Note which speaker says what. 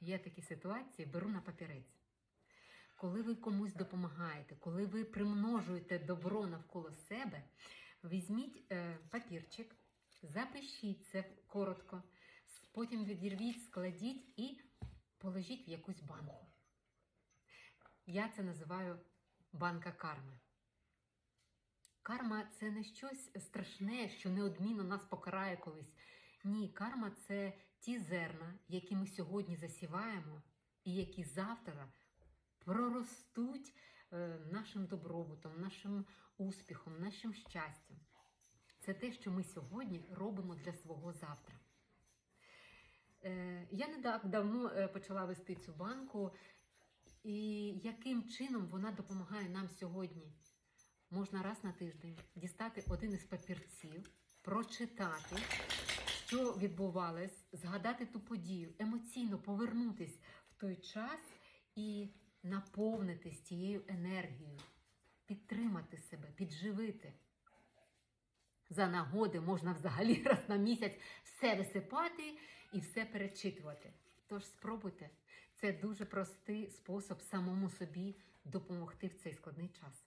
Speaker 1: є такі ситуації, беру на папірець. Коли ви комусь допомагаєте, коли ви примножуєте добро навколо себе, візьміть е, папірчик, запишіть це коротко, потім відірвіть, складіть і положіть в якусь банку. Я це називаю банка карми. Карма це не щось страшне, що неодмінно нас покарає колись. Ні, карма це ті зерна, які ми сьогодні засіваємо, і які завтра проростуть е, нашим добробутом, нашим успіхом, нашим щастям. Це те, що ми сьогодні робимо для свого завтра. Е, я не так давно е, почала вести цю банку, і яким чином вона допомагає нам сьогодні? Можна раз на тиждень дістати один із папірців, прочитати, що відбувалось, згадати ту подію, емоційно повернутись в той час і наповнитись тією енергією, підтримати себе, підживити. За нагоди можна взагалі раз на місяць все висипати і все перечитувати. Тож спробуйте. Це дуже простий спосіб самому собі допомогти в цей складний час.